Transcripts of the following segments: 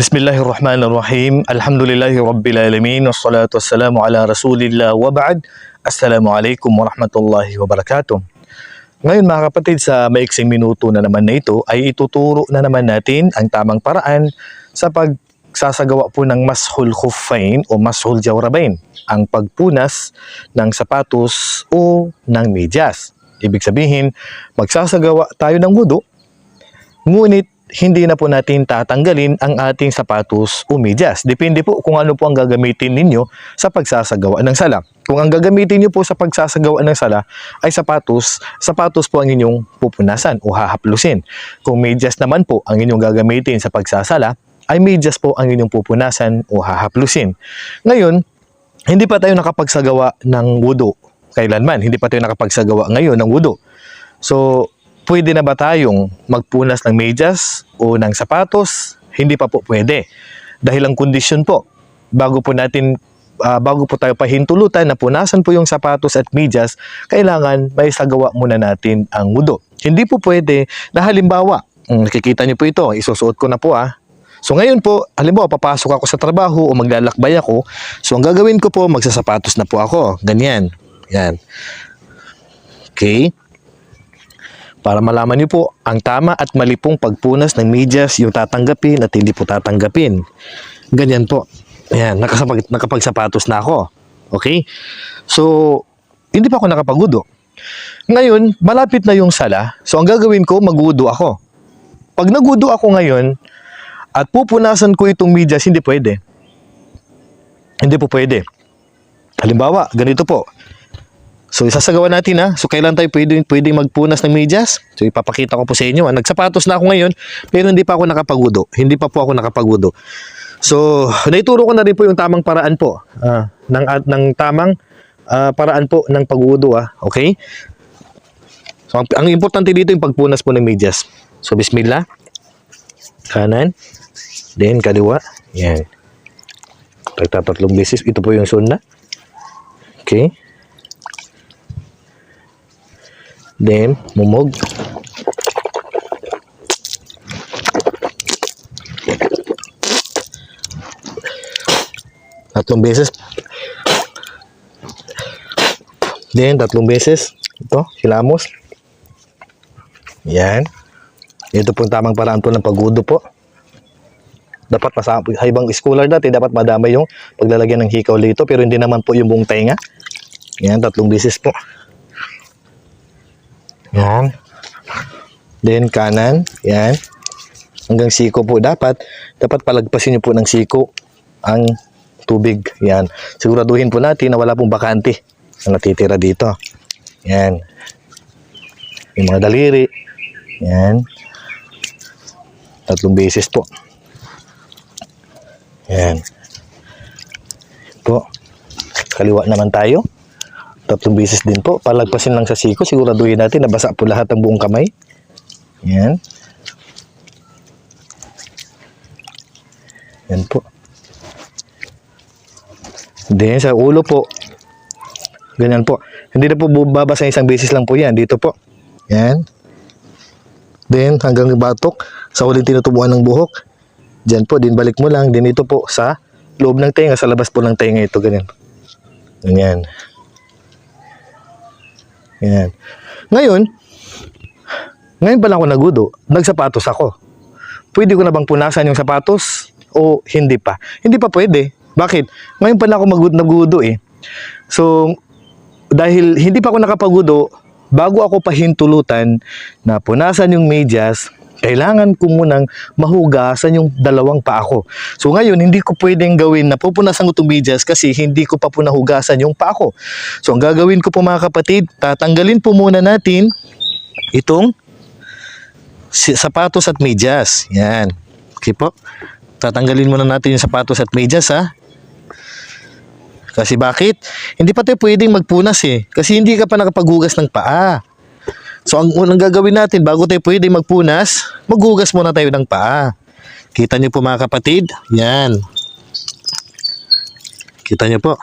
Bismillahirrahmanirrahim. Alhamdulillahi Rabbil Alamin. Wassalatu wassalamu ala Rasulillah wa ba'd. Assalamualaikum warahmatullahi wabarakatuh. Ngayon mga kapatid, sa maiksing minuto na naman na ito ay ituturo na naman natin ang tamang paraan sa pagsasagawa po ng mashul khuffain o mashul jawrabain, ang pagpunas ng sapatos o ng medyas. Ibig sabihin, magsasagawa tayo ng wudu, ngunit hindi na po natin tatanggalin ang ating sapatos o medyas. Depende po kung ano po ang gagamitin ninyo sa pagsasagawa ng sala. Kung ang gagamitin niyo po sa pagsasagawa ng sala ay sapatos, sapatos po ang inyong pupunasan o hahaplusin. Kung medyas naman po ang inyong gagamitin sa pagsasala, ay medyas po ang inyong pupunasan o hahaplusin. Ngayon, hindi pa tayo nakapagsagawa ng wudu kailanman. Hindi pa tayo nakapagsagawa ngayon ng wudu. So, pwede na ba tayong magpunas ng medyas o ng sapatos? Hindi pa po pwede. Dahil ang kondisyon po, bago po natin ah, bago po tayo pahintulutan na punasan po yung sapatos at medyas, kailangan may sagawa muna natin ang wudu. Hindi po pwede na halimbawa, mm, nakikita niyo po ito, isusuot ko na po ah. So ngayon po, halimbawa papasok ako sa trabaho o maglalakbay ako, so ang gagawin ko po, magsasapatos na po ako. Ganyan. Yan. Okay para malaman niyo po ang tama at mali pong pagpunas ng medyas yung tatanggapin at hindi po tatanggapin. Ganyan po. Ayan, nakasapag, nakapagsapatos na ako. Okay? So, hindi pa ako nakapagudo. Ngayon, malapit na yung sala. So, ang gagawin ko, magudo ako. Pag nagudo ako ngayon, at pupunasan ko itong medyas, hindi pwede. Hindi po pwede. Halimbawa, ganito po. So isasagawa natin ha. So kailan tayo pwede, pwede magpunas ng medyas? So ipapakita ko po sa inyo. ha. Nagsapatos na ako ngayon pero hindi pa ako nakapagudo. Hindi pa po ako nakapagudo. So naituro ko na rin po yung tamang paraan po ah, ng, at ng tamang ah, paraan po ng pagudo ha. Okay? So ang, ang importante dito yung pagpunas po ng medyas. So bismillah. Kanan. Then kaliwa. Yan. Tagtatatlong beses. Ito po yung sunna. Okay. Then, mumog. Tatlong beses. Then, tatlong beses. Ito, hilamos. Yan. Ito po ang tamang paraan po ng pagudo po. Dapat masama, habang schooler dati, dapat madamay yung paglalagyan ng hikaw dito, pero hindi naman po yung buong tainga. Yan, tatlong beses po. Yan. Then kanan, yan. Hanggang siko po dapat. Dapat palagpasin niyo po ng siko ang tubig. Yan. Siguraduhin po natin na wala pong bakante na natitira dito. Yan. Yung mga daliri. Yan. Tatlong beses po. Yan. Po. Kaliwa naman tayo. Tatlong beses din po. Palagpasin lang sa siko. Siguraduhin natin na basa po lahat ng buong kamay. Yan. Yan po. Then sa ulo po. Ganyan po. Hindi na po babasa isang beses lang po yan. Dito po. Yan. Then hanggang batok. Sa huling tinutubuan ng buhok. Diyan po. Din balik mo lang. Din ito po sa loob ng tenga. Sa labas po ng tenga ito. Ganyan. Ganyan. Yan. Ngayon, ngayon pa lang ako nagudo, nagsapatos ako. Pwede ko na bang punasan yung sapatos o hindi pa? Hindi pa pwede. Bakit? Ngayon pa lang ako magud nagudo eh. So, dahil hindi pa ako nakapagudo, bago ako pahintulutan na punasan yung medyas, kailangan ko munang mahugasan yung dalawang paa ko. So ngayon, hindi ko pwedeng gawin na pupunasan ko itong kasi hindi ko pa po nahugasan yung paa ko. So ang gagawin ko po mga kapatid, tatanggalin po muna natin itong sapatos at medyas. Yan. Okay po. Tatanggalin muna natin yung sapatos at medyas ha. Kasi bakit? Hindi pa tayo pwedeng magpunas eh. Kasi hindi ka pa nakapaghugas ng paa. So ang unang gagawin natin bago tayo pwede magpunas, maghugas muna tayo ng paa. Kita niyo po mga kapatid? Yan. Kita niyo po.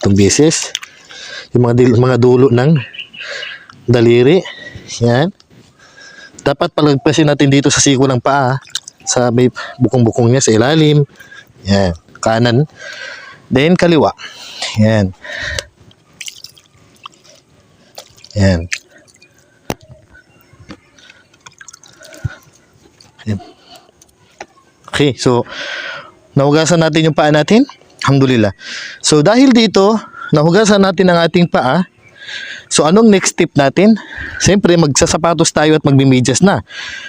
Itong beses. Yung mga, mga dulo ng daliri. Yan. Dapat palagpasin natin dito sa siko ng paa. sa may bukong-bukong niya sa ilalim. Yan. Kanan. Then kaliwa. Yan. Yan. Yan. Okay, so nahugasan natin yung paa natin. Alhamdulillah. So dahil dito, nahugasan natin ang ating paa. So anong next step natin? Siyempre magsasapatos tayo at magmimidyas na.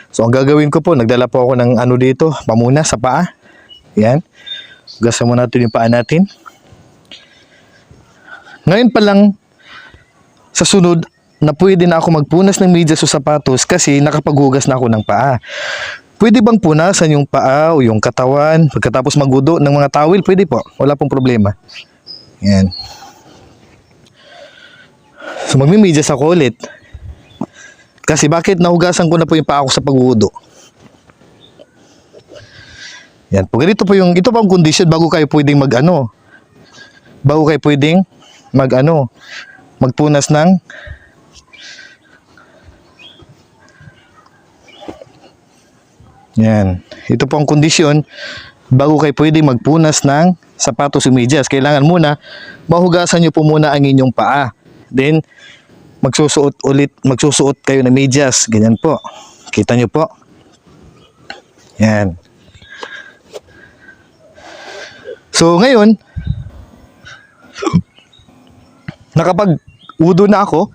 So ang gagawin ko po, nagdala po ako ng ano dito, pamuna sa paa. Yan. Hugasan mo natin yung paa natin. Ngayon pa lang, sa sunod, na pwede na ako magpunas ng medyas o sapatos kasi nakapaghugas na ako ng paa. Pwede bang punasan yung paa o yung katawan pagkatapos magudo ng mga tawil? Pwede po. Wala pong problema. Yan. So magmimidyas ako ulit. Kasi bakit nahugasan ko na po yung paa ko sa paghudo? Yan po. Ganito po yung, ito po ang condition bago kayo pwedeng mag ano. Bago kayo pwedeng mag ano, magpunas ng Yan. Ito po ang kondisyon bago kayo pwede magpunas ng sapatos o medyas. Kailangan muna mahugasan nyo po muna ang inyong paa. Then, magsusuot ulit, magsusuot kayo ng medyas. Ganyan po. Kita nyo po. Yan. So, ngayon, nakapag udo na ako,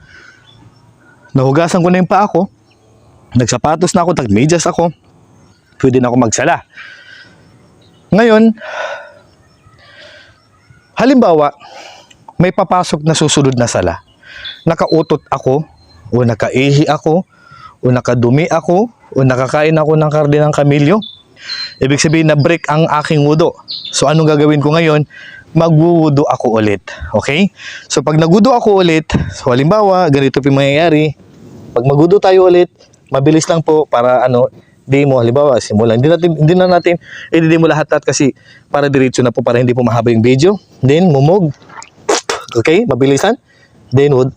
nahugasan ko na yung paa ko, nagsapatos na ako, tagmedyas ako, pwede na ako magsala. Ngayon, halimbawa, may papasok na susunod na sala. Nakautot ako, o nakaihi ako, o nakadumi ako, o nakakain ako ng karne ng kamilyo. Ibig sabihin na break ang aking wudo. So anong gagawin ko ngayon? Magwuwudo ako ulit. Okay? So pag nagudo ako ulit, so halimbawa, ganito yung mangyayari. Pag magudo tayo ulit, mabilis lang po para ano, di mo halimbawa simulan. Hindi natin hindi na natin i mo lahat at kasi para diretso na po para hindi po mahaba yung video. Then mumog. Okay, mabilisan. Then wood,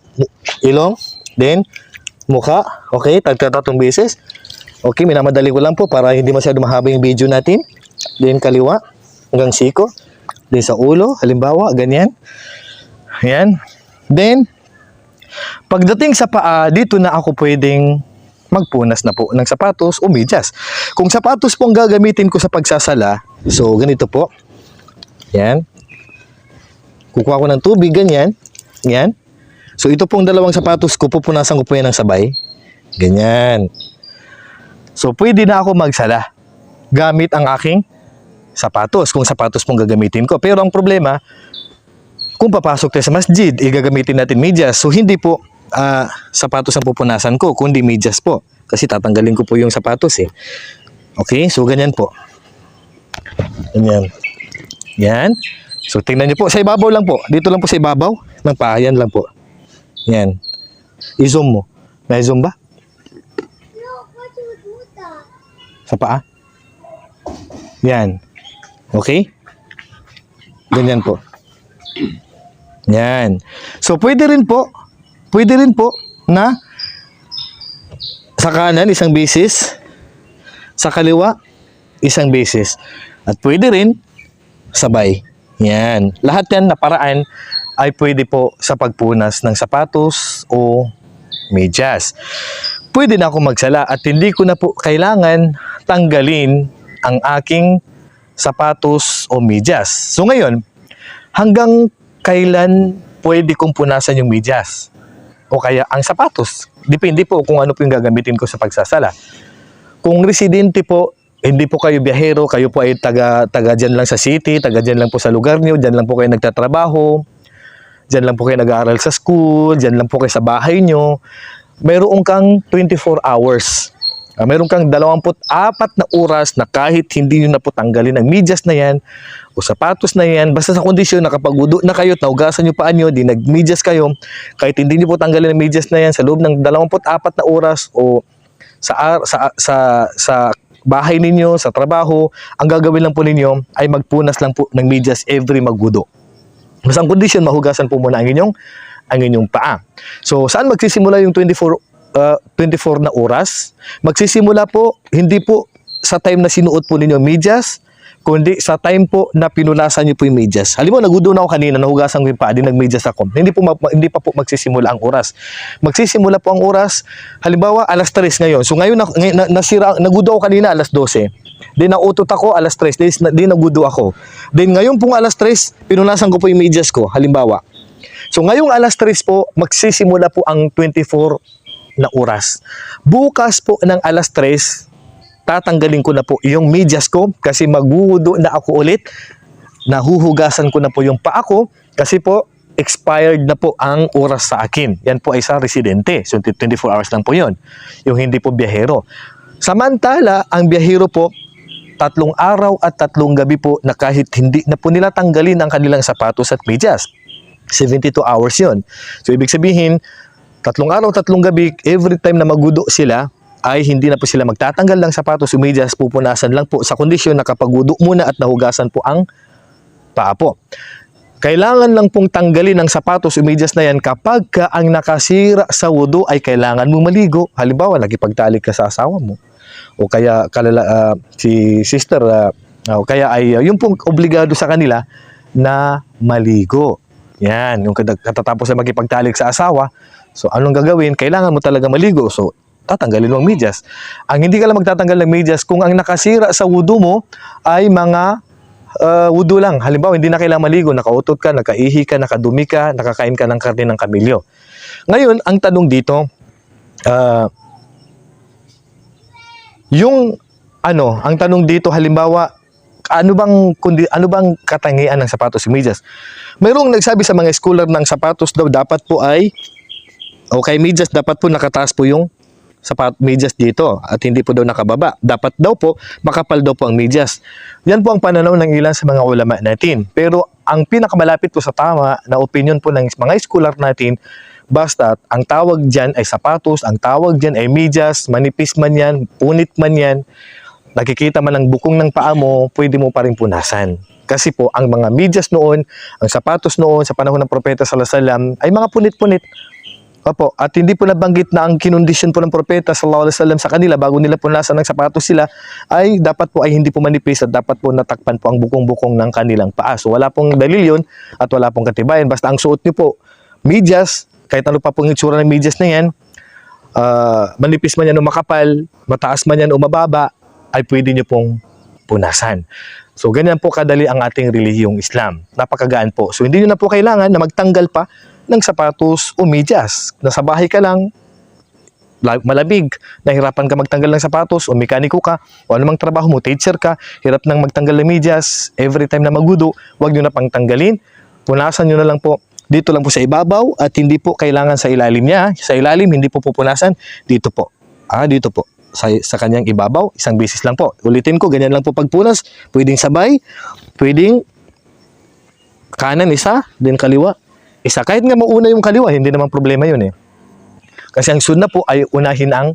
ilong, then mukha. Okay, tagtatatong beses. Okay, minamadali ko lang po para hindi masyado mahaba yung video natin. Then kaliwa hanggang siko. Then sa ulo, halimbawa, ganyan. Ayan. Then, pagdating sa paa, dito na ako pwedeng magpunas na po ng sapatos o medyas. Kung sapatos po ang gagamitin ko sa pagsasala, so ganito po. Yan. Kukuha ko ng tubig, ganyan. Yan. So ito pong dalawang sapatos ko, pupunasan ko po yan ng sabay. Ganyan. So pwede na ako magsala gamit ang aking sapatos, kung sapatos pong gagamitin ko. Pero ang problema, kung papasok tayo sa masjid, igagamitin natin medyas. So hindi po ah, sapatos ang pupunasan ko, kundi medyas po. Kasi tatanggalin ko po yung sapatos eh. Okay, so ganyan po. Ganyan. Yan. So tingnan niyo po, sa ibabaw lang po. Dito lang po sa ibabaw ng paa, yan lang po. Yan. I-zoom mo. May zoom ba? Sa paa? Yan. Okay? Ganyan po. Yan. So, pwede rin po, pwede rin po na sa kanan, isang beses, sa kaliwa, isang beses. At pwede rin sabay. Yan. Lahat yan na paraan ay pwede po sa pagpunas ng sapatos o medyas. Pwede na ako magsala at hindi ko na po kailangan tanggalin ang aking sapatos o medyas. So ngayon, hanggang kailan pwede kong punasan yung medyas? O kaya ang sapatos? Depende po kung ano po yung gagamitin ko sa pagsasala. Kung residente po, hindi po kayo biyahero, kayo po ay taga, taga dyan lang sa city, taga dyan lang po sa lugar niyo, dyan lang po kayo nagtatrabaho, dyan lang po kayo nag-aaral sa school, dyan lang po kayo sa bahay nyo, mayroon kang 24 hours. Ah, mayroon kang 24 na oras na kahit hindi nyo na po tanggalin ang medyas na yan o sapatos na yan, basta sa kondisyon na kapag udo na kayo, naugasan nyo paan nyo, di nagmedyas kayo, kahit hindi nyo po tanggalin ang medyas na yan sa loob ng 24 na oras o sa, sa, sa, sa bahay ninyo, sa trabaho, ang gagawin lang po ninyo ay magpunas lang po ng medyas every magudo. Basta ang kondisyon, mahugasan po muna ang inyong, ang inyong paa. So, saan magsisimula yung 24, uh, 24 na oras? Magsisimula po, hindi po sa time na sinuot po ninyo medyas, kundi sa time po na pinunasan niyo po yung medyas. Halimbawa, nagudo na ako kanina, nahugasan ko yung paa, di nagmedyas ako. Hindi, po, hindi pa po magsisimula ang oras. Magsisimula po ang oras, halimbawa, alas 3 ngayon. So ngayon, na, na, nasira, nagudo ako kanina, alas 12. Then nautot ako, alas 3. Then, di nagudo ako. Then ngayon pong alas 3, pinunasan ko po yung medyas ko, halimbawa. So ngayong alas 3 po, magsisimula po ang 24 na oras. Bukas po ng alas 3, tatanggalin ko na po yung medyas ko kasi magwudo na ako ulit. Nahuhugasan ko na po yung paa ko kasi po expired na po ang oras sa akin. Yan po ay sa residente. So 24 hours lang po yon. Yung hindi po biyahero. Samantala, ang biyahero po, tatlong araw at tatlong gabi po na kahit hindi na po nila tanggalin ang kanilang sapatos at medyas. 72 hours yon. So ibig sabihin, tatlong araw, tatlong gabi, every time na magudo sila, ay hindi na po sila magtatanggal ng sapatos o medyas, pupunasan lang po sa kondisyon na kapag muna at nahugasan po ang paa po. Kailangan lang pong tanggalin ang sapatos o medyas na yan kapag ka ang nakasira sa wudo ay kailangan mo maligo. Halimbawa, nagipagtalik ka sa asawa mo. O kaya kalala, ah, si sister, ah, o kaya ay ah, yung pong obligado sa kanila na maligo. Yan, yung katatapos na magipagtalik sa asawa. So, anong gagawin? Kailangan mo talaga maligo. So, tatanggalin mo ang medyas. Ang hindi ka lang magtatanggal ng medyas kung ang nakasira sa wudu mo ay mga uh, wudu lang. Halimbawa, hindi na kailangan maligo, nakautot ka, nakaihi ka, nakadumi ka, nakakain ka ng karne ng kamilyo. Ngayon, ang tanong dito, ah, yung ano, ang tanong dito halimbawa, ano bang kundi ano bang katangian ng sapatos si medyas? Mayroong nagsabi sa mga scholar ng sapatos daw dapat po ay okay medyas dapat po nakataas po yung sapat medyas dito at hindi po daw nakababa. Dapat daw po makapal daw po ang medyas. Yan po ang pananaw ng ilan sa mga ulama natin. Pero ang pinakamalapit po sa tama na opinion po ng mga scholar natin Basta, ang tawag dyan ay sapatos, ang tawag dyan ay medyas, manipis man yan, punit man yan, nakikita man ang bukong ng paa mo, pwede mo pa rin punasan. Kasi po, ang mga medyas noon, ang sapatos noon, sa panahon ng Propeta Wasallam, ay mga punit-punit. Opo, at hindi po nabanggit na ang kinondisyon po ng Propeta Sallallahu Alaihi Wasallam sa kanila bago nila punasan ng sapatos sila, ay dapat po ay hindi po manipis at dapat po natakpan po ang bukong-bukong ng kanilang paa. So wala pong dalil yun at wala pong katibayan. Basta ang suot niyo po, medyas, kahit ano pa pong itsura ng medyas na yan, ah, manipis man yan o makapal, mataas man yan o mababa, ay pwede nyo pong punasan. So, ganyan po kadali ang ating relihiyong Islam. Napakagaan po. So, hindi nyo na po kailangan na magtanggal pa ng sapatos o medyas. Nasa bahay ka lang, la- malamig, nahirapan ka magtanggal ng sapatos o mekaniko ka o anumang trabaho mo, teacher ka, hirap nang magtanggal ng medyas, every time na magudo, huwag nyo na pang tanggalin. Punasan nyo na lang po dito lang po sa ibabaw at hindi po kailangan sa ilalim niya. Sa ilalim, hindi po pupunasan. Dito po. Ah, dito po. Sa, sa kanyang ibabaw, isang bisis lang po. Ulitin ko, ganyan lang po pagpunas. Pwedeng sabay, pwedeng kanan isa, then kaliwa. Isa. Kahit nga mauna yung kaliwa, hindi naman problema yun eh. Kasi ang sunna po ay unahin ang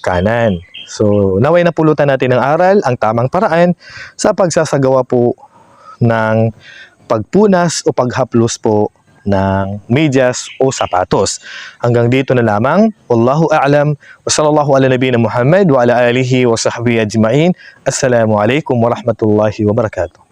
kanan. So, naway na pulutan natin ng aral, ang tamang paraan sa pagsasagawa po ng pagpunas o paghaplos po ng medyas o sapatos. Hanggang dito na lamang. Wallahu a'lam. Wa sallallahu ala nabiyina Muhammad wa ala alihi wa sahbihi ajma'in. Assalamu alaikum warahmatullahi wabarakatuh.